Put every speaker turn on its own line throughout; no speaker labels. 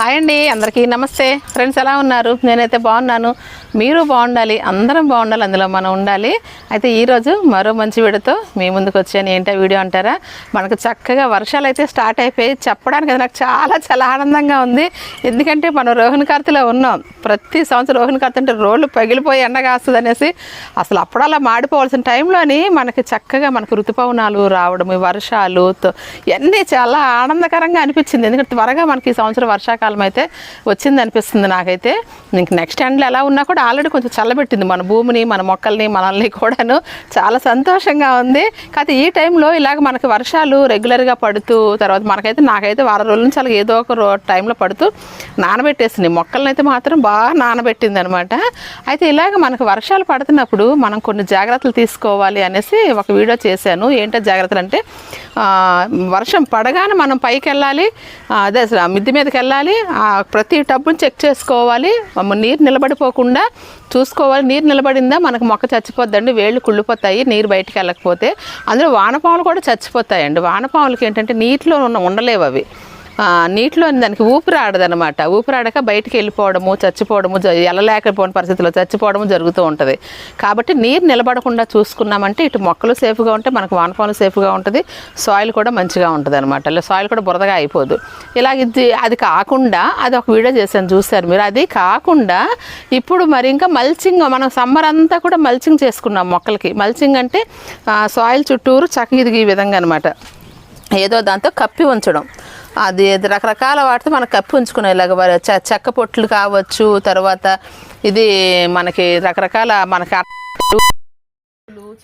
Hi అండి అందరికీ నమస్తే. ఫ్రెండ్స్ ఎలా ఉన్నారు? నేనైతే బాగున్నాను. మీరు బాగుండాలి అందరం బాగుండాలి అందులో మనం ఉండాలి. అయితే ఈరోజు మరో మంచి వీడియోతో మీ ముందుకు వచ్చాను. ఏంటో వీడియో అంటారా? మనకు చక్కగా వర్షాలు అయితే స్టార్ట్ అయిపోయి చెప్పడానికి అది నాకు చాలా చాలా ఆనందంగా ఉంది. ఎందుకంటే మనం రోహిణి కార్తెలో ఉన్నాం. ప్రతి సంవత్సరం రోహిణి అంటే రోడ్లు పగిలిపోయి ఎండ కాస్తుంది అనేసి అసలు అప్పుడలా మాడిపోవాల్సిన టైంలోని మనకి చక్కగా మనకు ఋతుపవనాలు రావడం వర్షాలు ఇవన్నీ చాలా ఆనందకరంగా అనిపించింది. ఎందుకంటే త్వరగా మనకి ఈ సంవత్సరం వర్షాకాలం అయితే వచ్చింది అనిపిస్తుంది నాకైతే. ఇంక నెక్స్ట్ ఎండ్లో ఎలా ఉన్నా కూడా ఆల్రెడీ కొంచెం చల్లబెట్టింది మన భూమిని మన మొక్కల్ని మనల్ని కూడాను. చాలా సంతోషంగా ఉంది. కాకపోతే ఈ టైంలో ఇలాగ మనకి వర్షాలు రెగ్యులర్గా పడుతూ తర్వాత మనకైతే నాకైతే వారం రోజుల నుంచి అలాగే ఏదో ఒక టైంలో పడుతూ నానబెట్టేసింది. మొక్కలను అయితే మాత్రం బాగా నానబెట్టింది అనమాట అయితే ఇలాగ మనకు వర్షాలు పడుతున్నప్పుడు మనం కొన్ని జాగ్రత్తలు తీసుకోవాలి అనేసి ఒక వీడియో చేశాను. ఏంటో జాగ్రత్తలు అంటే వర్షం పడగానే మనం పైకి వెళ్ళాలి అదే మిద్దె మీదకి వెళ్ళాలి ఆ, ప్రతి టబ్బుని చెక్ చేసుకోవాలి. నీరు నిలబడిపోకుండా చూసుకోవాలి. నీరు నిలబడిందా మనకు మొక్క చచ్చిపోద్దండి వేళ్ళు కుళ్ళిపోతాయి నీరు బయటికి వెళ్ళకపోతే. అందులో వానపాములు కూడా చచ్చిపోతాయండి. వానపాములకి ఏంటంటే నీటిలో ఉన్న ఉండలేవు అవి. నీటిలో దానికి ఊపిరాడదనమాట ఊపిరాడక బయటికి వెళ్ళిపోవడము చచ్చిపోవడము ఎలలేకపోయిన పరిస్థితిలో చచ్చిపోవడము జరుగుతూ ఉంటుంది. కాబట్టి నీరు నిలబడకుండా చూసుకున్నామంటే ఇటు మొక్కలు సేఫ్గా ఉంటే మనకు వానపాములు సేఫ్గా ఉంటుంది సాయిల్ కూడా మంచిగా ఉంటుంది అనమాట సాయిల్ కూడా బురదగా అయిపోదు. ఇలా ఇది అది కాకుండా అది ఒక వీడియో చేశాను చూశారు మీరు? అది కాకుండా ఇప్పుడు మరి ఇంకా మల్చింగ్ మనం సమ్మర్ అంతా కూడా మల్చింగ్ చేసుకున్నాం మొక్కలకి. మల్చింగ్ అంటే సాయిల్ చుట్టూరు చక్కగా ఈ విధంగా అనమాట ఏదో దాంతో కప్పి ఉంచడం. అది రకరకాల వాటితో మనం కప్పి ఉంచుకునే ఇలాగ వర- చె- చెక్క పొట్లు కావచ్చు తర్వాత ఇది మనకి రకరకాల మనకి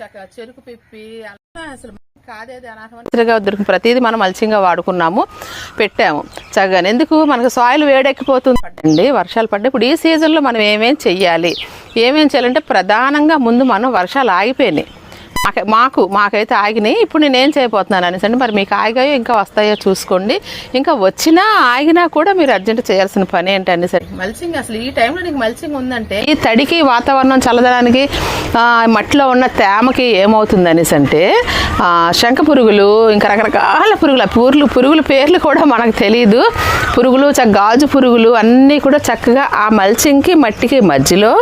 చెక్క చెరుకు పిప్పి అసలు కాదేది అనవసరంగా దొరికిన ప్రతిదీ మనం మల్చింగా వాడుకున్నాము పెట్టాము. చక్కగా ఎందుకు మనకు సాయిల్ వేడెక్కిపోతుంది అండి వర్షాలు పడ్డ ఇప్పుడు ఈ సీజన్లో మనం ఏమేం చెయ్యాలి? ఏమేం చేయాలంటే ప్రధానంగా ముందు మనం వర్షాలు ఆగిపోయినాయి. మాక మాకు మాకైతే ఆగినాయి. ఇప్పుడు నేను ఏం చేయబోతున్నాను అనేసి అంటే మరి మీకు ఆగాయో ఇంకా వస్తాయో చూసుకోండి. ఇంకా వచ్చినా ఆగినా కూడా మీరు అర్జెంట్ చేయాల్సిన పని ఏంటండి సరే మల్చింగ్ అసలు ఈ టైంలో నీకు మల్చింగ్ ఉందంటే? ఈ తడికి వాతావరణం చల్లదనానికి మట్టిలో ఉన్న తేమకి ఏమవుతుంది అనేసి అంటే శంఖ పురుగులు ఇంకా రకరకాల పురుగులు ఆ పురుగులు పురుగుల పేర్లు కూడా మనకు తెలియదు పురుగులు చక్క గాజు పురుగులు అన్నీ కూడా చక్కగా ఆ మల్చింగ్కి మట్టికి మధ్యలో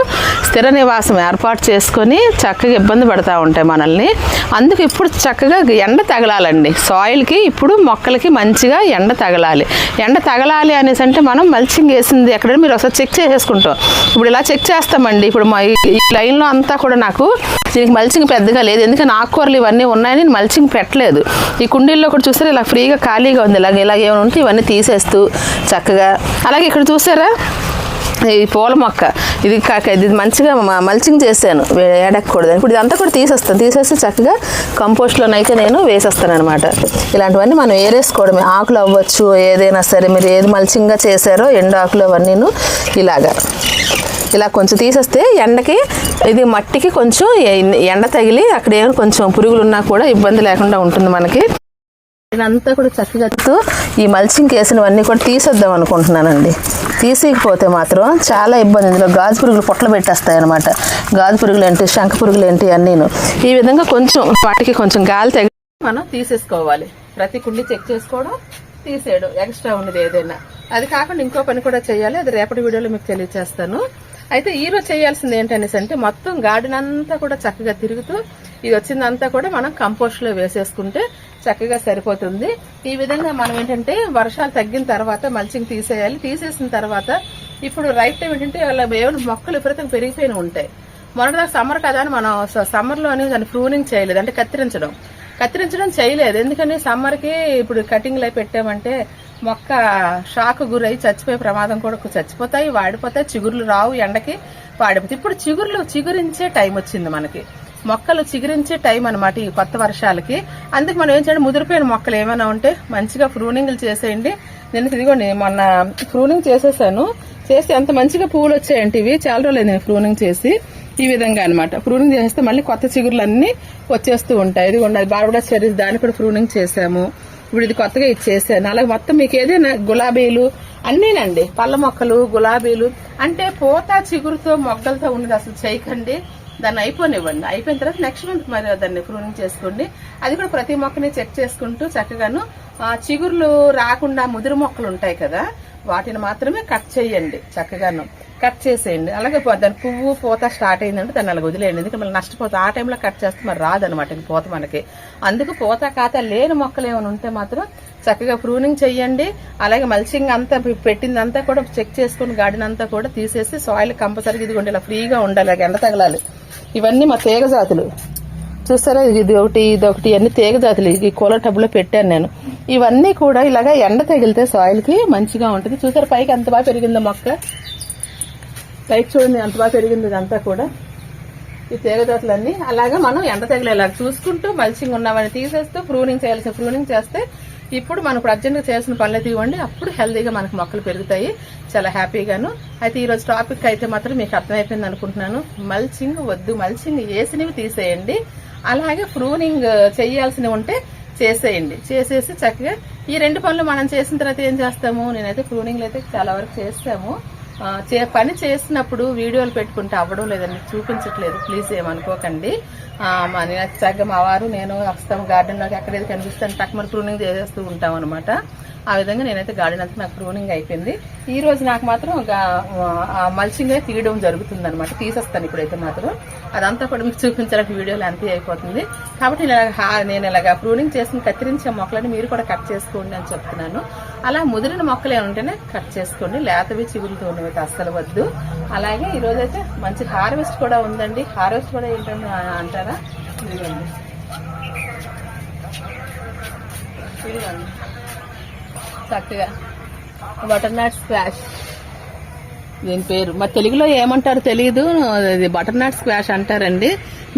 స్థిర నివాసం ఏర్పాటు చేసుకొని చక్కగా ఇబ్బంది పడతా ఉంటాయి మనల్ని అందుకు ఇప్పుడు చక్కగా ఎండ తగలాలండి. సాయిల్కి ఇప్పుడు మొక్కలకి మంచిగా ఎండ తగలాలి. ఎండ తగలాలి అనేసి అంటే మనం మల్చింగ్ వేసింది ఎక్కడ మీరు ఒకసారి చెక్ చేసేసుకుంటాం. ఇప్పుడు ఇలా చెక్ చేస్తామండి. ఇప్పుడు మా ఈ- లైన్లో అంతా కూడా నాకు దీనికి మల్చింగ్ పెద్దగా లేదు. ఎందుకంటే ఆకుకూరలు ఇవన్నీ ఉన్నాయని నేను మల్చింగ్ పెట్టలేదు. ఈ కుండీల్లో కూడా చూస్తే ఇలా ఫ్రీగా ఖాళీగా ఉంది. ఇలాగ ఇలాగ ఏమైనా ఉంటే ఇవన్నీ తీసేస్తూ చక్కగా. అలాగే ఇక్కడ చూసారా? ఈ పూల మొక్క. ఇది కాక ఇది మంచిగా మల్చింగ్ చేశాను. వే- ఇప్పుడు ఇదంతా కూడా తీసేస్తాను. తీసేసి చక్కగా కంపోస్ట్లోనైతే నేను వేసేస్తాను అనమాట ఇలాంటివన్నీ మనం ఏరేసుకోవడమే. ఆకులు అవ్వచ్చు ఏదైనా సరే మీరు ఏది మల్చింగ్గా చేశారో ఎండు ఆకులు అవన్నీను ఇలాగా. ఇలా కొంచెం తీసేస్తే ఎండకి ఇది మట్టికి కొంచెం ఎండ తగిలి అక్కడ ఏమైనా కొంచెం పురుగులు ఉన్నా కూడా ఇబ్బంది లేకుండా ఉంటుంది మనకి. ఇదంతా కూడా చక్కగా ఈ మల్చింగ్ వేసినవన్నీ కూడా తీసేద్దాం అనుకుంటున్నానండి. తీసేయకపోతే మాత్రం చాలా ఇబ్బంది. ఇందులో గాజు పురుగులు పొట్టలు పెట్టేస్తాయి అనమాట గాజు పురుగులు ఏంటి శంఖ పురుగులు ఏంటి అన్నీను. ఈ విధంగా కొంచెం వాటికి కొంచెం గాలి తగ్గి మనం తీసేసుకోవాలి. ప్రతి కుండి చెక్ చేసుకోవడం తీసేయడం. ఎక్స్ట్రా ఉండేది ఏదైనా. అది కాకుండా ఇంకో పని కూడా చేయాలి. అది రేపటి వీడియోలో మీకు తెలియజేస్తాను అయితే ఈ రోజు చేయాల్సింది ఏంటనేసి అంటే మొత్తం గార్డెన్ అంతా కూడా చక్కగా తిరుగుతూ ఇది వచ్చిందంతా కూడా మనం కంపోస్ట్లో వేసేసుకుంటే చక్కగా సరిపోతుంది. ఈ విధంగా మనం ఏంటంటే వర్షాలు తగ్గిన తర్వాత మల్చింగ్ తీసేయాలి. తీసేసిన తర్వాత ఇప్పుడు రైట్ టైం ఏంటంటే వాళ్ళ ఏమైనా మొక్కలు విపరీతం పెరిగిపోయిన ఉంటాయి. మొన్నటిదాకా సమ్మర్ కదా అని మనం సమ్మర్లోనే దాన్ని ప్రూనింగ్ చేయలేదు. అంటే కత్తిరించడం. కత్తిరించడం చేయలేదు. ఎందుకని సమ్మర్కి ఇప్పుడు కటింగ్లు అయి పెట్టామంటే మొక్క షాక్ గురై చచ్చిపోయే ప్రమాదం కూడా చచ్చిపోతాయి వాడిపోతాయి చిగుర్లు రావు ఎండకి వాడిపోతాయి ఇప్పుడు చిగుర్లు చిగురించే టైం వచ్చింది మనకి. మొక్కలు చిగురించే టైం అనమాట ఈ కొత్త వర్షాలకి. అందుకు మనం ఏం చేయండి ముదిరిపోయిన మొక్కలు ఏమైనా ఉంటే మంచిగా ప్రూనింగ్లు చేసేయండి. నేను ఇదిగోండి మొన్న ప్రూనింగ్ చేసేసాను. చేస్తే ఎంత మంచిగా పువ్వులు వచ్చాయంటే ఇవి. చాలా రోజులు నేను ప్రూనింగ్ చేసి ఈ విధంగా అనమాట ప్రూనింగ్ చేస్తే మళ్ళీ కొత్త చిగురులు అన్ని వచ్చేస్తూ ఉంటాయి. ఇదిగోండి అది బార్బడా చెరీస్ దాన్ని కూడా ప్రూనింగ్ చేసాము. ఇప్పుడు ఇది కొత్తగా ఇచ్చేసాను అలాగే మొత్తం మీకు ఏదైనా గులాబీలు అన్నీనండి. పళ్ళ మొక్కలు గులాబీలు. అంటే పూత చిగురుతో మొగ్గలతో ఉన్నది అసలు చేయకండి. దాన్ని అయిపోనివ్వండి. అయిపోయిన తర్వాత నెక్స్ట్ మంత్ మరి దాన్ని ప్రూనింగ్ చేసుకోండి. అది కూడా ప్రతి మొక్కని చెక్ చేసుకుంటూ చక్కగాను చిగుర్లు రాకుండా ముదురు మొక్కలు ఉంటాయి కదా వాటిని మాత్రమే కట్ చేయండి చక్కగాను. కట్ చేసేయండి. అలాగే దాని పువ్వు పూత స్టార్ట్ అయిందంటే దాన్ని అలా వదిలేయండి. ఎందుకంటే మళ్ళీ నష్టపోతుంది ఆ టైంలో కట్ చేస్తే మరి రాదనమాట ఇది పూత మనకి. అందుకు పూత కాత లేని మొక్కలు ఏమైనా ఉంటే మాత్రం చక్కగా ప్రూనింగ్ చేయండి అలాగే మల్చింగ్ అంతా పెట్టిందంతా కూడా చెక్ చేసుకుని గార్డెన్ అంతా కూడా తీసేసి సాయిల్ కంపల్సరీగా ఇదిగోండి ఇలా ఫ్రీగా ఉండాలి ఎండ తగలాలి. ఇవన్నీ మా తీగ చూస్తారా ఇది ఒకటి ఇది ఒకటి అన్ని తీగ జాతులు. ఈ కూల టబ్లో పెట్టాను నేను. ఇవన్నీ కూడా ఇలాగా ఎండ తగిలితే సాయిల్కి మంచిగా ఉంటుంది. చూసారు? పైకి ఎంత బాగా పెరిగిందో మొక్క. పైకి చూడండి ఎంత బాగా పెరిగింది ఇదంతా కూడా. ఈ తీగ జాతులన్నీ అలాగా మనం ఎండ తగిలేలా చూసుకుంటూ మల్చింగ్ ఉన్నవన్నీ తీసేస్తూ ప్రూనింగ్ చేయాల్సిన ప్రూనింగ్ చేస్తే ఇప్పుడు మనకు అర్జెంట్గా చేసిన పనులు తీవండి అప్పుడు హెల్తీగా మనకు మొక్కలు పెరుగుతాయి. చాలా హ్యాపీగాను అయితే ఈరోజు టాపిక్ అయితే మాత్రం మీకు అర్థమైపోయింది అనుకుంటున్నాను. మల్చింగ్ వద్దు. మల్చింగ్ వేసినవి తీసేయండి. అలాగే ప్రూనింగ్ చేయాల్సినవి ఉంటే చేసేయండి. చేసేసి చక్కగా ఈ రెండు పనులు మనం చేసిన తర్వాత ఏం చేస్తాము? నేనైతే ప్రూనింగ్లు అయితే చాలా వరకు చేస్తాము. చే పని చేసినప్పుడు వీడియోలు పెట్టుకుంటే అవ్వడం లేదండి. చూపించట్లేదు. ప్లీజ్ ఏమనుకోకండి నేను చక్కగా మా వారు నేను వస్తాం గార్డెన్లోకి ఎక్కడైతే కనిపిస్తాను టక్మర్ ప్రూనింగ్ చేసేస్తూ ఉంటాం అనమాట ఆ విధంగా నేనైతే గార్డెన్ అంతా నాకు ప్రూనింగ్ అయిపోయింది. ఈ రోజు నాకు మాత్రం మల్చింగ్ తీయడం జరుగుతుంది అనమాట తీసేస్తాను ఇప్పుడైతే మాత్రం. అదంతా కూడా మీకు చూపించడానికి వీడియోలు అంతే అయిపోతుంది. కాబట్టి నేను ఇలాగ నేను ఇలాగ ప్రూనింగ్ చేసిన కత్తిరించే మొక్కలని మీరు కూడా కట్ చేసుకోండి అని చెప్తున్నాను. అలా ముదిరిన మొక్కలు ఏముంటేనే కట్ చేసుకోండి. లేతవి చిగురుతూ ఉన్నవి అస్సలు వద్దు. అలాగే ఈరోజైతే అయితే మంచి హార్వెస్ట్ కూడా ఉందండి. హార్వెస్ట్ కూడా ఏంటంటే అంటారా? ఇదిగోండి. ఇదిగోండి. చక్కగా బటర్ నట్ స్క్వాష్. దీని పేరు. మరి తెలుగులో ఏమంటారు తెలియదు ఇది బటర్ నట్ స్క్వాష్ అంటారండి.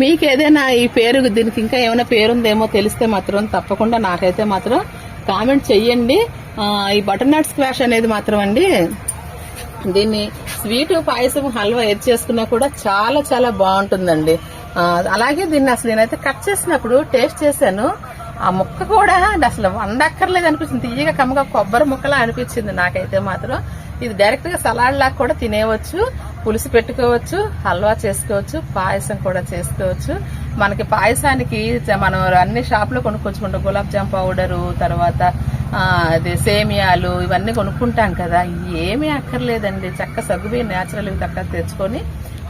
మీకు ఏదైనా ఈ పేరు దీనికి ఇంకా ఏమైనా పేరుందేమో తెలిస్తే మాత్రం తప్పకుండా నాకైతే మాత్రం కామెంట్ చెయ్యండి. ఈ బటర్ నట్ స్క్వాష్ అనేది మాత్రం అండి దీన్ని స్వీట్ పాయసం హల్వా ఏది చేసుకున్నా కూడా చాలా చాలా బాగుంటుందండి. అలాగే దీన్ని అసలు నేనైతే కట్ చేసినప్పుడు టేస్ట్ చేశాను. ఆ ముక్క కూడా అసలు వండక్కర్లేదు అనిపించింది తీయగా కమ్మగా కొబ్బరి ముక్కలా అనిపించింది నాకైతే మాత్రం. ఇది డైరెక్ట్గా సలాడ్ లాగా కూడా తినేవచ్చు పులుసు పెట్టుకోవచ్చు హల్వా చేసుకోవచ్చు పాయసం కూడా చేసుకోవచ్చు. మనకి పాయసానికి మనం అన్ని షాపులో కొనుక్కొచ్చుకుంటాం. గులాబ్ జామ్ పౌడరు తర్వాత అది సేమియాలు ఇవన్నీ కొనుక్కుంటాం కదా. ఏమీ అక్కర్లేదండి. చక్క సగ్గుబి న్యాచురల్ ఇవి తెచ్చుకొని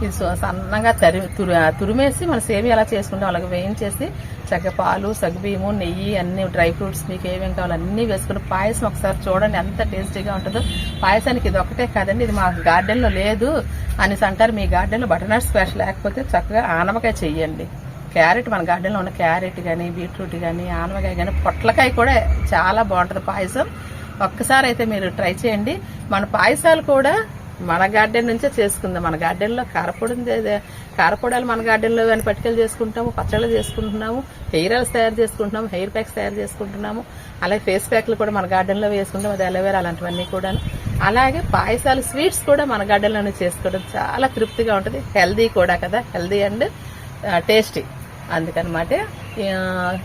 ఇది సో- సన్నగా తరి తురు తురిమేసి మన సేమి ఎలా చేసుకుంటాం అలాగే వేయించేసి చక్క పాలు సగ్గుబియ్యము నెయ్యి అన్ని డ్రై ఫ్రూట్స్ మీకు ఏమేమి కావాలో అన్నీ వేసుకుని పాయసం ఒకసారి చూడండి ఎంత టేస్టీగా ఉంటుందో. పాయసానికి ఇది ఒకటే కాదండి ఇది మా గార్డెన్లో లేదు అనేసి అంటారు. మీ గార్డెన్లో బటర్నట్ స్క్వాష్ లేకపోతే చక్కగా ఆనమకాయ చెయ్యండి. క్యారెట్ మన గార్డెన్లో ఉన్న క్యారెట్ కానీ బీట్రూట్ కానీ ఆనమకాయ కానీ పొట్లకాయ కూడా చాలా బాగుంటుంది పాయసం. ఒక్కసారి అయితే మీరు ట్రై చేయండి. మన పాయసాలు కూడా మన గార్డెన్ నుంచే చేసుకుందాం. మన గార్డెన్లో కారపొడి ఉంది. అదే కారపొడాలు మన గార్డెన్లో కానీ పట్టుకెళ్ళి చేసుకుంటాము పచ్చళ్ళు చేసుకుంటున్నాము హెయిర్ ఆయిల్స్ తయారు చేసుకుంటున్నాము హెయిర్ ప్యాక్స్ తయారు చేసుకుంటున్నాము. అలాగే ఫేస్ ప్యాక్లు కూడా మన గార్డెన్లో వేసుకుంటాం. అది అలోవేరా అలాంటివన్నీ కూడా అలాగే పాయసాలు స్వీట్స్ కూడా మన గార్డెన్లోనే చేసుకోవడం చాలా తృప్తిగా ఉంటుంది. హెల్దీ కూడా కదా. Healthy and tasty. అందుకనమాట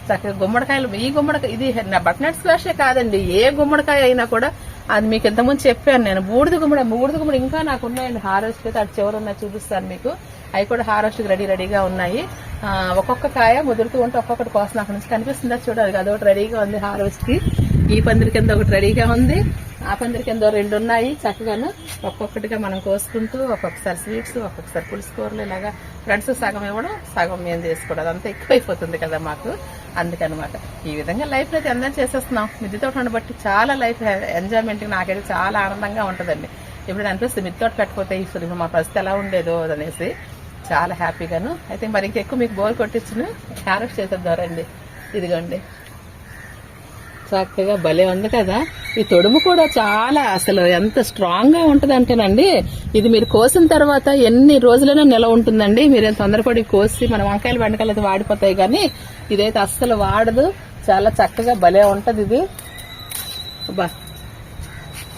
చక్కగా గుమ్మడికాయలు ఈ గుమ్మడికాయ ఇది బట్నట్ స్క్వాషే కాదండి. ఏ గుమ్మడికాయ అయినా కూడా అది మీకు ఇంతకుముందు చెప్పాను నేను. బూడిద గుమ్మడి బూడిద గుమ్మడి ఇంకా నాకు ఉన్నాయండి. హార్వెస్ట్ అయితే అటు చివరి చూపిస్తాను మీకు. అవి కూడా హార్వెస్ట్కి రెడీ రెడీగా ఉన్నాయి. ఒక్కొక్క కాయ ముదురుతూ ఉంటే ఒక్కొక్కటి కోసం అక్కడ నుంచి కనిపిస్తుందా చూడాలి అదొకటి రెడీగా ఉంది హార్వెస్ట్కి. ఈ పందిరి కింద ఒకటి రెడీగా ఉంది. ఆ పందిరి కింద రెండు ఉన్నాయి చక్కగాను. ఒక్కొక్కటిగా మనం కోసుకుంటూ ఒక్కొక్కసారి స్వీట్స్ ఒక్కొక్కసారి పులుసు కూరలు ఇలాగా ఫ్రెండ్స్ సగం ఇవ్వడం సగం మేము చేసుకోవడం అదంతా ఎక్కువైపోతుంది కదా మాకు. అందుకనమాట. ఈ విధంగా లైఫ్ అయితే ఎంజాయ్ చేసేస్తున్నాం. మిద్దె బట్టి చాలా లైఫ్ ఎంజాయ్మెంట్ నాకైతే చాలా ఆనందంగా ఉంటుందండి. ఇప్పుడు అనిపిస్తుంది మిద్దె తోట పెట్టకపోతే ఇప్పుడు మా పరిస్థితి ఎలా ఉండేదో అనేసి చాలా హ్యాపీగాను. అయితే మరి ఇంకెక్కువ మీకు బోర్ కొట్టించును క్యారెట్ చేసేద్దారండి ఇదిగోండి. చక్కగా భలే ఉంది కదా. ఈ తొడుము కూడా చాలా అసలు ఎంత స్ట్రాంగ్గా ఉంటుంది అంటేనండి ఇది మీరు కోసిన తర్వాత ఎన్ని రోజులైనా నిల ఉంటుందండి. మీరు తొందరపడి కోసి మన వంకాయలు బెండకాయలు అయితే వాడిపోతాయి కానీ ఇదైతే అస్సలు వాడదు. చాలా చక్కగా భలే ఉంటుంది ఇది. అబ్బా!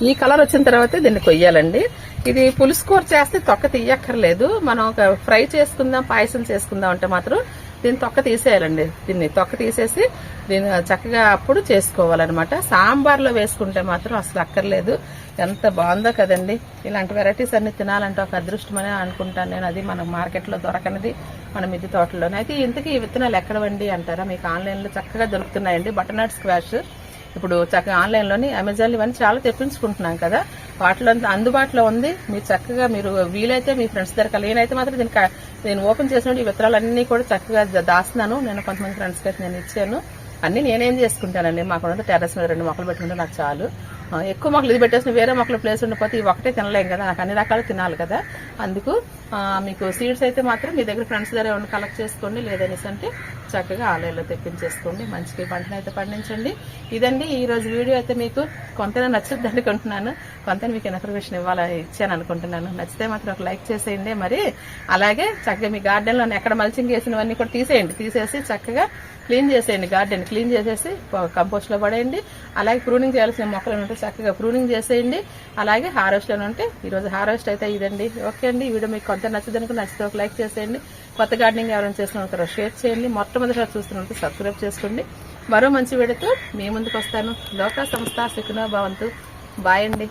ఈ కలర్ వచ్చిన తర్వాత దీన్ని కొయ్యాలండి. ఇది పులుసు కూర చేస్తే తొక్క తీయక్కర్లేదు. మనం ఒక ఫ్రై చేసుకుందాం పాయసం చేసుకుందాం అంటే మాత్రం దీన్ని తొక్క తీసేయాలండి. దీన్ని తొక్క తీసేసి దీన్ని చక్కగా అప్పుడు చేసుకోవాలన్నమాట. సాంబార్లో వేసుకుంటే మాత్రం అసలు అక్కర్లేదు. ఎంత బాగుందో కదండి. ఇలాంటి వెరైటీస్ అన్ని తినాలంటే ఒక అదృష్టమనే అనుకుంటాను నేను. అది మనం మార్కెట్లో దొరకనిది మన మిద్దె తోటలోనే. అయితే ఇంతకీ ఈ విత్తనాలు ఎక్కడవండి అంటారా? మీకు ఆన్లైన్లో చక్కగా దొరుకుతున్నాయండి. Butternut squash. ఇప్పుడు చక్కగా ఆన్లైన్లోని అమెజాన్ ఇవన్నీ చాలా తెప్పించుకుంటున్నాం కదా. వాటిలో అంతా అందుబాటులో ఉంది. మీరు చక్కగా మీరు వీలైతే మీ ఫ్రెండ్స్ దగ్గర నేనైతే మాత్రం దీనికి నేను ఓపెన్ చేసినప్పుడు ఈ విత్తనాలన్నీ కూడా చక్కగా దాస్తున్నాను. నేను కొంతమంది ఫ్రెండ్స్కి అయితే నేను ఇచ్చాను. అన్ని నేనేం చేసుకుంటానండి? మాకు టెర్రస్ మీద రెండు మొక్కలు పెట్టుకుంటే నాకు చాలు. ఎక్కువ మొక్కలు ఇది పెట్టేసిన వేరే మొక్కలు ప్లేస్ ఉండిపోతే ఇవి ఒకటే తినలేం కదా నాకు అన్ని రకాలు తినాలి కదా. అందుకు మీకు సీడ్స్ అయితే మాత్రం మీ దగ్గర ఫ్రెండ్స్ దగ్గర ఏమైనా కలెక్ట్ చేసుకోండి లేదనేసి అంటే చక్కగా ఆలయంలో తెప్పించేసుకోండి. మంచిగా పంటను అయితే పండించండి. ఇదండి ఈ రోజు వీడియో అయితే మీకు కొంత నచ్చుద్ది అనుకుంటున్నాను. కొంత మీకు ఇన్ఫర్మేషన్ ఇవ్వాలని ఇచ్చాను అనుకుంటున్నాను. నచ్చితే మాత్రం ఒక లైక్ చేసేయండి. మరి అలాగే చక్కగా మీ గార్డెన్లో ఎక్కడ మల్చింగ్ వేసినవన్నీ కూడా తీసేయండి. తీసేసి చక్కగా క్లీన్ చేసేయండి. గార్డెన్ క్లీన్ చేసేసి కంపోస్ట్లో పడేయండి. అలాగే ప్రూనింగ్ చేయాల్సిన మొక్కలు ఉంటే చక్కగా ప్రూనింగ్ చేసేయండి. అలాగే హార్వెస్ట్లో ఉంటే ఈరోజు హార్వెస్ట్ అయితే ఇదండి. ఓకే అండి ఈ వీడియో మీకు కొంత నచ్చదనుకు నచ్చితే ఒక లైక్ చేసేయండి. కొత్త గార్డెనింగ్ ఎవరైనా చేస్తున్న షేర్ చేయండి. మొట్టమొదటిసారి చూస్తున్నట్టు సబ్స్క్రైబ్ చేసుకోండి. మరో మంచి వీడియోతో మీ ముందుకు వస్తాను. లోక సంస్థ సుఖనో భవంతు. బాయ్ అండి.